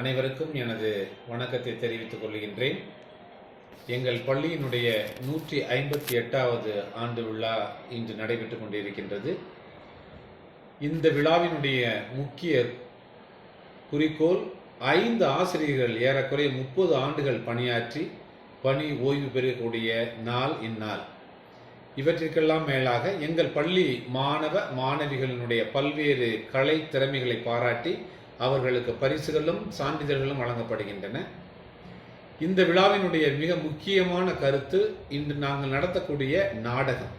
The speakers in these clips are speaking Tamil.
அனைவருக்கும் எனது வணக்கத்தை தெரிவித்துக் கொள்கின்றேன். எங்கள் பள்ளியினுடைய நூற்றி ஐம்பத்தி எட்டாவது ஆண்டு விழா இன்று நடைபெற்றுக் கொண்டிருக்கின்றது. இந்த விழாவினுடைய முக்கிய குறிக்கோள் ஐந்து ஆசிரியர்கள் ஏறக்குறைய முப்பது ஆண்டுகள் பணியாற்றி பணி ஓய்வு பெறக்கூடிய நாள் இந்நாள். இவற்றிற்கெல்லாம் மேலாக எங்கள் பள்ளி மாணவ மாணவிகளினுடைய பல்வேறு கலை திறமைகளை பாராட்டி அவர்களுக்கு பரிசுகளும் சான்றிதழ்களும் வழங்கப்படுகின்றன. இந்த விழாவினுடைய மிக முக்கியமான கருத்து இன்று நாங்கள் நடத்தக்கூடிய நாடகம்.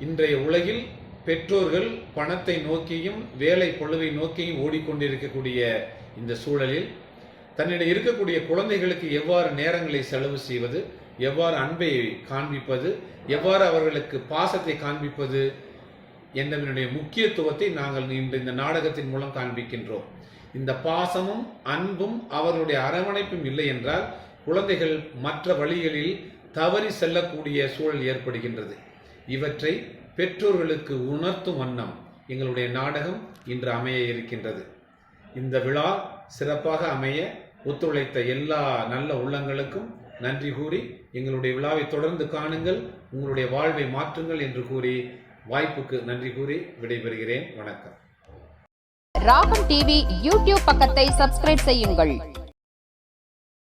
இன்றைய உலகில் பெற்றோர்கள் பணத்தை நோக்கியும் வேலை பொழுவை நோக்கியும் ஓடிக்கொண்டிருக்கக்கூடிய இந்த சூழலில் தன்னிடம் இருக்கக்கூடிய குழந்தைகளுக்கு எவ்வாறு நேரங்களை செலவு செய்வது எவ்வாறு அன்பை காண்பிப்பது எவ்வாறு அவர்களுக்கு பாசத்தை காண்பிப்பது என்பதனுடைய முக்கியத்துவத்தை நாங்கள் இன்று இந்த நாடகத்தின் மூலம் காண்பிக்கின்றோம். இந்த பாசமும் அன்பும் அவர்களுடைய அரவணைப்பும் இல்லை என்றால் குழந்தைகள் மற்ற வழிகளில் தவறி செல்லக்கூடிய சூழல் ஏற்படுகின்றது. இவற்றை பெற்றோர்களுக்கு உணர்த்தும் வண்ணம் எங்களுடைய நாடகம் இன்று அமைய இருக்கின்றது. இந்த விழா சிறப்பாக அமைய ஒத்துழைத்த எல்லா நல்ல உள்ளங்களுக்கும் நன்றி கூறி எங்களுடைய விழாவை தொடர்ந்து காணுங்கள் உங்களுடைய வாழ்வை மாற்றுங்கள் என்று கூறி வாய்ப்புக்கு நன்றி கூறி விடைபெறுகிறேன். வணக்கம். ராகம் டிவி யூடியூப் பக்கத்தை சப்ஸ்கிரைப் செய்யுங்கள்.